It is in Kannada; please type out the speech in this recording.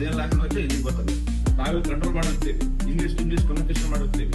ಮಾಡೋದು ಏನ್ ಲ್ಯಾಂಗ್ವೇಜ್ ಇಲ್ಲಿ ಬರ್ತದೆ. ನಾವೇ ಕಂಟ್ರೋಲ್ ಮಾಡಿರ್ತೀವಿ ಇಂಗ್ಲಿಷ್ ಇಂಗ್ಲಿಷ್ ಕಮ್ಯುನಿಕೇಶನ್ ಮಾಡಿರ್ತೀವಿ